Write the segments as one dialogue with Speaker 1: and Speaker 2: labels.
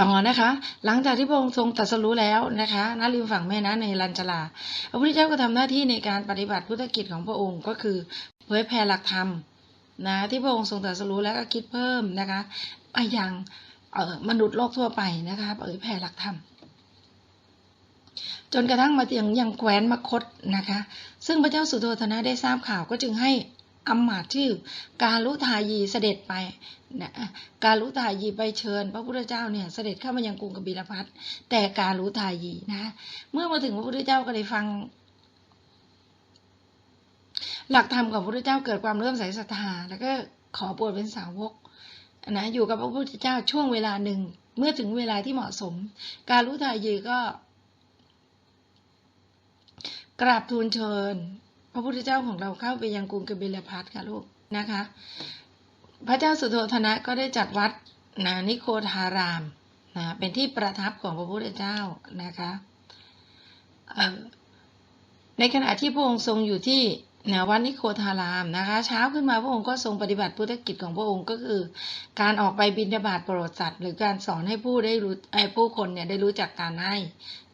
Speaker 1: ต่อนะคะ หลังจากที่พระองค์ทรงตรัสรู้แล้วนะคะณริมฝั่งแม่น้ำในลันจลาพระพุทธเจ้าก็ทำหน้าที่ในการปฏิบัติพุทธกิจของพระองค์ก็คือเผยแผ่หลักธรรมนะที่พระองค์ทรงตรัสรู้แล้วก็คิดเพิ่มนะคะไปยังเอ่อมนุษย์โลกทั่วไปนะคะเผยแผ่หลักธรรมจนกระทั่งมาถึงยังแคว้นมคตนะคะ ซึ่งพระเจ้าสุโธธนะได้ทราบข่าวก็จึงให้ อำมาชื่อ การุทายีเสด็จไปนะการุทายีไปเชิญ พระพุทธเจ้าเนี่ยเสด็จเข้ามายังกรุงกบิลพัทแต่การุทายีนะเมื่อมาถึงพระพุทธเจ้าก็ได้ฟัง หลักธรรมของพระพุทธเจ้าเกิดความเริ่มใสศรัทธาแล้วก็ขอบวชเป็นสาวกนะอยู่กับพระพุทธเจ้าช่วงเวลาหนึ่งเมื่อถึงเวลาที่เหมาะสม การุทายีก็กราบทูลเชิญ ระพุทธเจ้าของเราเข้าไปยังกรุงกบิลพัทค่ะลูกนะคะ พระเจ้าสุโธธนะก็ได้จัดวัดนะนิโคทารามนะเป็นที่ประทับของพระพุทธเจ้านะคะในขณะที่พระองค์ทรงอยู่ที่ นะวัดนิโคทารามนะคะ เช้าขึ้นมาพระองค์ก็ทรงปฏิบัติพุทธกิจของพระองค์ก็คือ การออกไปบิณฑบาตโปรดสัตว์หรือการสอนให้ผู้ได้รู้ไอ้ผู้คนเนี่ยได้รู้จักการให้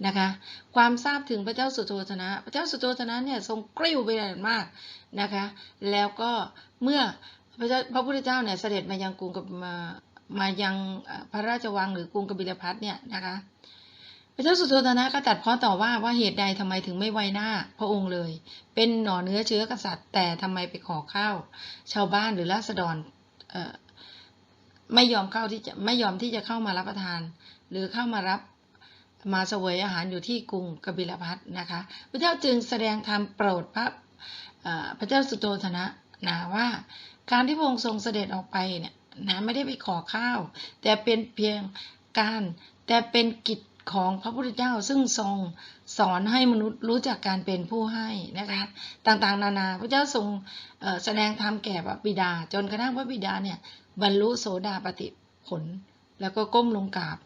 Speaker 1: นะคะ ความทราบถึงพระเจ้าสุโธธนะ พระเจ้าสุโธธนะเนี่ยทรงกริ้วไปอย่างมากนะคะ แล้วก็เมื่อพระเจ้าพระพุทธเจ้าเนี่ยเสด็จมายังกรุงกับมามายังพระราชวังหรือกรุงกบิลพัทเนี่ยนะคะ พระเจ้าสุโธทนะก็ตัดเพ้อต่อว่าว่าเหตุใดทำไมถึงไม่ไว้หน้า พระองค์เลย เป็นหน่อเนื้อเชื้อกษัตริย์ แต่ทำไมไปขอข้าวชาวบ้านหรือราษฎรไม่ยอมเข้าที่จะไม่ยอมที่จะเข้ามารับประทาน หรือเข้ามารับมาเสวยอาหารอยู่ที่กรุงกบิลพัทนะคะ พระเจ้าจึงแสดงธรรมโปรดพระพระเจ้าสุโธทนะนะว่า การที่พระองค์ทรงเสด็จออกไปเนี่ยนะไม่ได้ไปขอข้าว แต่เป็นเพียงการแต่เป็นกิจ ของพระพุทธเจ้าซึ่งทรงสอนให้มนุษย์รู้จักการเป็นผู้ให้นะคะต่างๆ นานาพระเจ้าทรงแสดงธรรมแก่พระบิดา จนกระทั่งพระบิดาเนี่ยบรรลุโสดาปติผล แล้วก็ก้มลงกราบ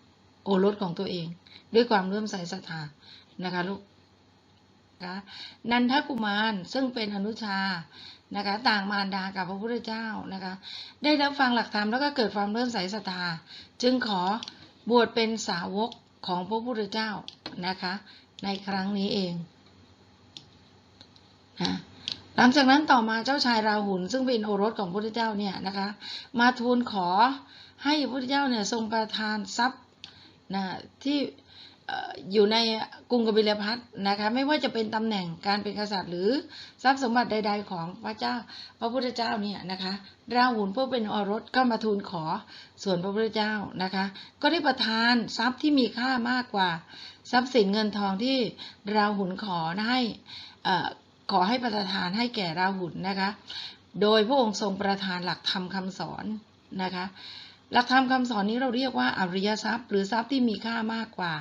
Speaker 1: โอรสของตัวเอง ด้วยความเลื่อมใสศรัทธานะคะลูกนะคะนันทกุมารซึ่งเป็นอนุชานะคะต่างมารดากับพระพุทธเจ้านะคะได้รับฟังหลักธรรมแล้วก็เกิดความเลื่อมใสศรัทธาจึงขอบวชเป็นสาวก ของพระพุทธเจ้านะคะ ในครั้งนี้เองนะหลังจากนั้นต่อมาเจ้าชายราหุลซึ่งเป็นโอรสของพระพุทธเจ้าเนี่ยนะคะ มาทูลขอให้พระพุทธเจ้าเนี่ยทรงประทานทรัพย์นะที่ อยู่ในกรุงกบิลพัทนะคะ ไม่ว่าจะเป็นตำแหน่งการเป็นกษัตริย์ หรือทรัพย์สมบัติใด ๆ ของพระเจ้า พระพุทธเจ้าเนี่ยนะคะราหุลผู้เป็นอรสก็มาทูลขอส่วนพระพุทธเจ้านะคะ ก็ได้ประทานทรัพย์ที่มีค่ามากกว่า ทรัพย์สินเงินทองที่ราหุลขอให้อ่อขอให้ประทานให้แก่ราหุลนะคะ โดยพระองค์ทรงประทานหลักธรรมคำสอนนะคะ หลักธรรมคำสอนนี้เราเรียกว่าอริยทรัพย์ หรือทรัพย์ที่มีค่ามากกว่า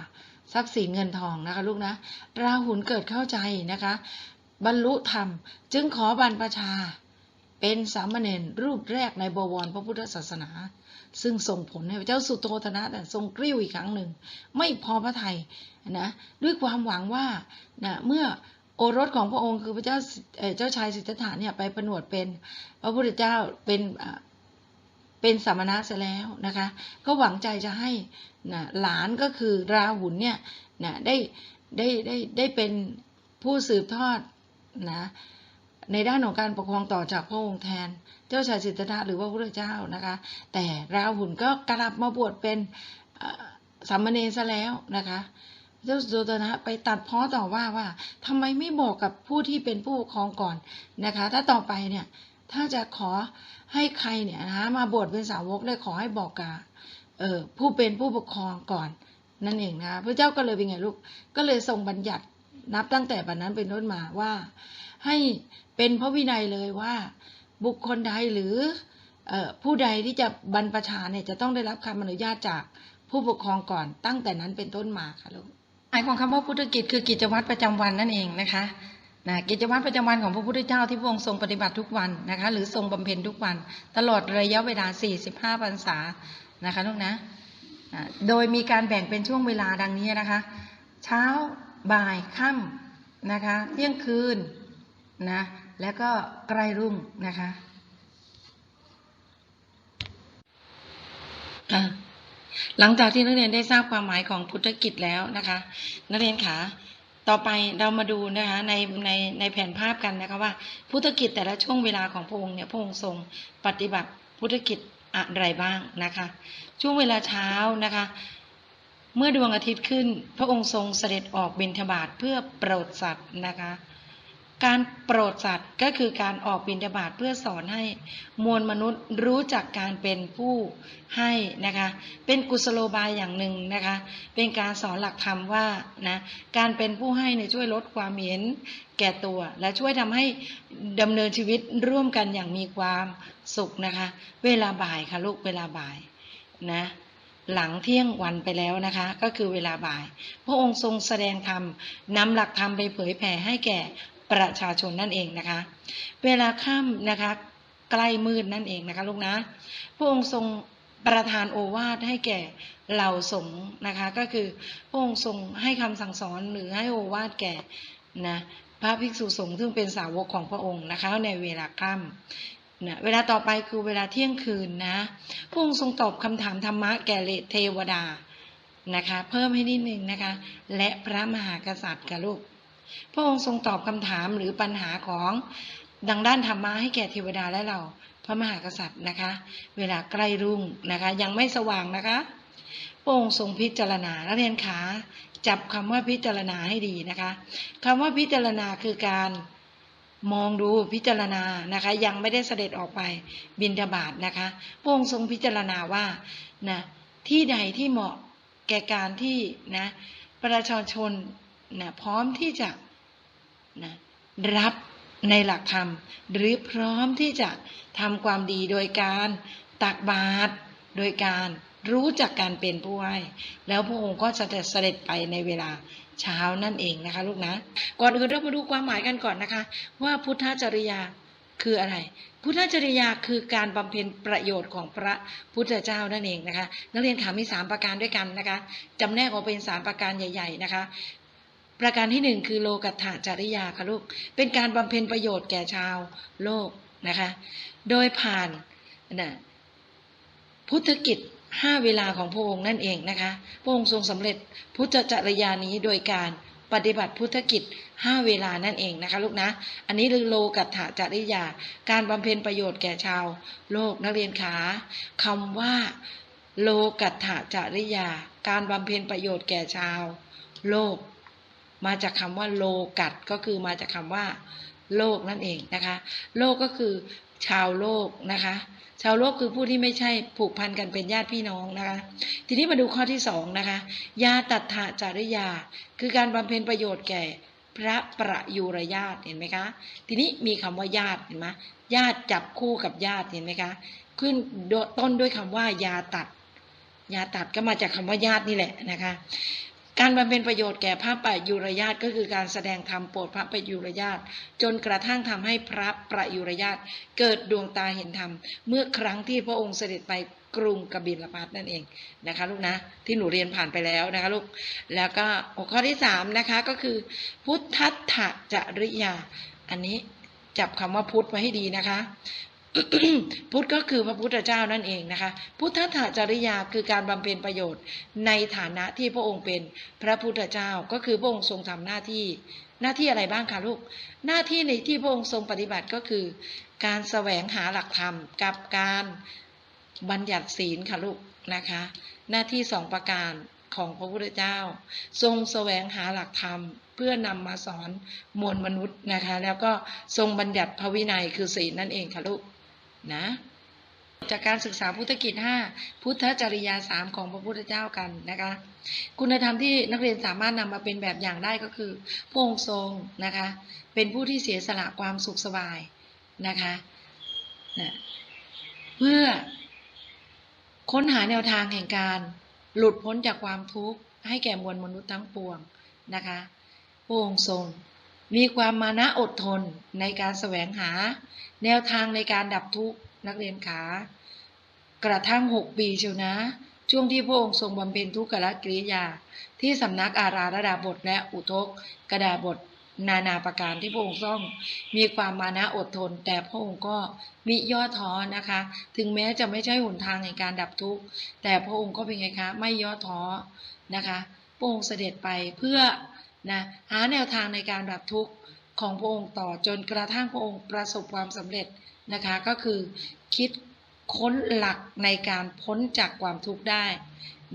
Speaker 1: ทรัพย์สินเงินทองนะคะลูกนะ ราหุลเกิดเข้าใจนะคะ บรรลุธรรม จึงขอบรรพชา เป็นสามเณรรูปแรกในบวรพระพุทธศาสนา ซึ่งส่งผลให้พระเจ้าสุโธธนะแต่ทรงกริ้วอีกครั้งหนึ่ง ไม่พอพระทัยนะด้วยความหวังว่านะเมื่อโอรสของพระองค์คือพระเจ้าเจ้าชายสิทธัตถะเนี่ยไปผนวดเป็นพระพุทธเจ้าเป็น เป็นสามณะเสียแล้วนะคะ ก็หวังใจจะให้นะหลานก็คือราหุลเนี่ยนะได้ได้ได้ได้เป็นผู้สืบทอดนะในด้านของการปกครองต่อจากพระองค์แทน เจ้าชายสิทธัตถะหรือว่าพระเจ้านะคะ แต่ราหุลก็กลับมาบวชเป็นสามเณรซะแล้วนะคะ เจ้าสุโธทนะไปตัดพ้อต่อว่าว่าทำไมไม่บอกกับผู้ที่เป็นผู้ปกครองก่อนนะคะ ถ้าต่อไปเนี่ย ถ้าจะขอให้ใครเนี่ยนะมาบวชเป็นสาวกได้ขอให้บอกกับผู้เป็นผู้ปกครองก่อน นั่นเองนะพระเจ้าก็เลยเป็นไงลูกก็เลยทรงบัญญัตินับตั้งแต่บัดนั้นเป็นต้นมาว่า ให้เป็นพระวินัยเลยว่า บุคคลใดหรืออผู้ใดที่จะบรรพชาเนี่ยจะต้องได้รับคำอนุญาตจากผู้ปกครองก่อนตั้งแต่นั้นเป็นต้นมาค่ะลูกหมายของคำว่าพุทธกิจคือกิจวัตรประจำวันนั่นเองนะคะ นะกิจวัตรประจำวันของพระพุทธเจ้าที่พระองค์ทรงปฏิบัติทุกวันนะคะหรือทรงบำเพ็ญทุกวัน ตลอดระยะเวลา 45พรรษานะคะลูกนะโดยมีการแบ่งเป็นช่วงเวลาดังนี้นะคะ เช้าบ่ายค่ำนะคะเที่ยงคืนนะแล้วก็ใกล้รุ่งนะคะหลังจากที่นักเรียนได้ทราบความหมายของพุทธกิจแล้วนะคะ นักเรียนขา ต่อไปเรามาดูนะคะในในในแผนภาพกันนะคะว่า พุทธกิจแต่ละช่วงเวลาของพระองค์เนี่ยพระองค์ทรงปฏิบัติพุทธกิจอะไรบ้างนะคะ ช่วงเวลาเช้านะคะ เมื่อดวงอาทิตย์ขึ้น พระองค์ทรงเสด็จออกบิณฑบาตเพื่อโปรดสัตว์นะคะ การโปรดสัตว์ก็คือการออกบิณฑบาตเพื่อสอนให้มวลมนุษย์รู้จักการเป็นผู้ให้นะคะเป็นกุศโลบายอย่างหนึ่งนะคะเป็นการสอนหลักธรรมว่านะการเป็นผู้ให้เนี่ยช่วยลดความเห็นแก่ตัว และช่วยทำให้ดำเนินชีวิตร่วมกันอย่างมีความสุขนะคะเวลาบ่ายค่ะลูกเวลาบ่ายนะหลังเที่ยงวันไปแล้วนะคะ ก็คือเวลาบ่าย พระองค์ทรงแสดงธรรมนำหลักธรรมไปเผยแผ่ให้แก่ ประชาชนนั่นเองนะคะ เวลาค่ำนะคะ ใกล้มืดนั่นเองนะคะลูกนะ พระองค์ทรงประทานโอวาทให้แก่เหล่าสงฆ์นะคะ ก็คือพระองค์ทรงให้คำสั่งสอนหรือให้โอวาทแก่นะพระภิกษุสงฆ์ซึ่งเป็นสาวกของพระองค์นะคะในเวลาค่ำนะเวลาต่อไปคือเวลาเที่ยงคืนนะพระองค์ทรงตอบคำถามธรรมะแก่เทวดานะคะ เพิ่มให้นิดนึงนะคะ และพระมหากษัตริย์กับลูก พระองค์ทรงตอบคำถามหรือปัญหาของดังด้านธรรมะให้แก่เทวดาและเราพระมหากษัตริย์นะคะ เวลาใกล้รุ่งนะคะ ยังไม่สว่างนะคะพระองค์ทรงพิจารณานักเรียนขาจับคำว่าพิจารณาให้ดีนะคะคำว่าพิจารณาคือการมองดูพิจารณานะคะ ยังไม่ได้เสด็จออกไปบินทบาทนะคะพระองค์ทรงพิจารณาว่านะที่ใดที่เหมาะแก่การที่นะประชาชน นะพร้อมที่จะนะรับในหลักธรรม หรือพร้อมที่จะทำความดีโดยการตักบาตรโดยการรู้จักการเป็นผู้ให้แล้วพระองค์ก็จะเสด็จไปในเวลาเช้านั่นเองนะคะ ลูกนะ ก่อนอื่นเรามาดูความหมายกันก่อนนะคะ ว่าพุทธจริยาคืออะไร พุทธจริยาคือการบำเพ็ญประโยชน์ของพระพุทธเจ้านั่นเองนะคะ นักเรียนขามีสามประการด้วยกันนะคะจำแนกออกเป็นสามประการใหญ่ ๆนะคะ ประการที่หนึ่งคือโลกัตถจริยาค่ะลูก เป็นการบำเพ็ญประโยชน์แก่ชาวโลกนะคะ โดยผ่านนะพุทธกิจห้าเวลาของพระองค์นั่นเองนะคะ พระองค์ทรงสำเร็จพุทธจริยานี้โดยการปฏิบัติพุทธกิจห้าเวลานั่นเองนะคะลูกนะ อันนี้คือโลกัตถจริยา การบำเพ็ญประโยชน์แก่ชาว โลกนักเรียนขาคำว่า โลกัตถจริยา การบำเพ็ญประโยชน์แก่ชาว โลก มาจากคำว่าโลกัตก็คือมาจากคำว่า โลกนั่นเองนะคะ โลกก็คือชาวโลกนะคะ ชาวโลกคือผู้ที่ไม่ใช่ผูกพันกันเป็นญาติพี่น้องนะคะ ทีนี้มาดูข้อที่สองนะคะยาตัถะจริยา คือการบำเพ็ญประโยชน์แก่พระประยุรญาติเห็นไหมคะ ทีนี้มีคำว่าญาติเห็นไหมญาติจับคู่กับญาติเห็นไหมคะ ขึ้นต้นด้วยคำว่ายาตัด ยาตัดก็มาจากคำว่าญาตินี่แหละนะคะ การบำเพ็ญประโยชน์แก่พระประยุรญาติก็คือการแสดงธรรมโปรดพระประยุรญาติจนกระทั่งทำให้พระประยุรญาติเกิดดวงตาเห็นธรรม เมื่อครั้งที่พระองค์เสด็จไปกรุงกบิลพัทนั่นเองนะคะลูกนะที่หนูเรียนผ่านไปแล้วนะคะลูกแล้วก็หัวข้อที่สามนะคะก็คือ พุทธัตถจริยา อันนี้จับคำว่าพุทธไว้ให้ดีนะคะ พุทธก็คือพระพุทธเจ้านั่นเองนะคะ พุทธถจริยาคือการบำเพ็ญประโยชน์ ในฐานะที่พระองค์เป็นพระพุทธเจ้าก็คือพระองค์ทรงทำหน้าที่หน้าที่อะไรบ้างคะลูก หน้าที่ในที่พระองค์ทรงปฏิบัติก็คือ การแสวงหาหลักธรรมกับการบัญญัติศีลค่ะลูกนะคะ หน้าที่สองประการของพระพุทธเจ้า ทรงแสวงหาหลักธรรมเพื่อนำมาสอนมวลมนุษย์นะคะ แล้วก็ทรงบัญญัติพระวินัยคือศีลนั่นเองค่ะลูก นะ จากการศึกษาพุทธกิจ 5 พุทธจริยาสามของพระพุทธเจ้ากันนะคะ คุณธรรมที่นักเรียนสามารถนำมาเป็นแบบอย่างได้ก็คือพระองค์ทรงนะคะ เป็นผู้ที่เสียสละความสุขสบายนะคะนะเพื่อค้นหาแนวทางแห่งการหลุดพ้นจากความทุกข์ให้แก่มวลมนุษย์ทั้งปวงนะคะพระองค์ทรง มีความมานะอดทนในการแสวงหา แนวทางในการดับทุกข์นักเรียนขากระทั่งหกปีเชียวนะ ช่วงที่พระองค์ทรงบำเพ็ญทุกขละกิริยา ที่สำนักอาราระดาบทและอุทกกระดาบทนานาประการที่พระองค์ต้องมีความมานะอดทน แต่พระองค์ก็มิย่อท้อนะคะ ถึงแม้จะไม่ใช่หนทางในการดับทุกข์แต่พระองค์ก็เป็นไงคะ ไม่ย่อท้อนะคะพระองค์เสด็จไปเพื่อ นะหาแนวทางในการดับทุกข์ของพระองค์ต่อจนกระทั่งพระองค์ประสบความสำเร็จนะคะก็คือคิดค้นหลักในการพ้นจากความทุกข์ได้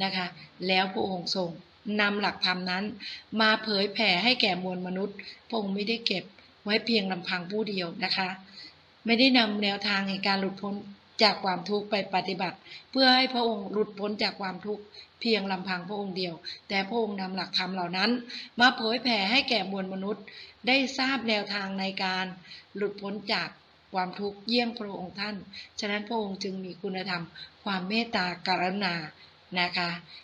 Speaker 1: นะคะแล้วพระองค์ทรงนำหลักธรรมนั้น มาเผยแผ่ให้แก่มวลมนุษย์ พระองค์ไม่ได้เก็บไว้เพียงลำพังผู้เดียวนะคะ ไม่ได้นำแนวทางในการหลุดพ้น จากความทุกข์ไปปฏิบัติ เพื่อให้พระองค์หลุดพ้นจากความทุกข์เพียงลำพังพระองค์เดียว แต่พระองค์นำหลักธรรมเหล่านั้น มาเผยแผ่ให้แก่มวลมนุษย์ ได้ทราบแนวทางในการหลุดพ้นจากความทุกข์เยี่ยงพระองค์ท่าน ฉะนั้นพระองค์จึงมีคุณธรรม ความเมตตากรุณานะคะ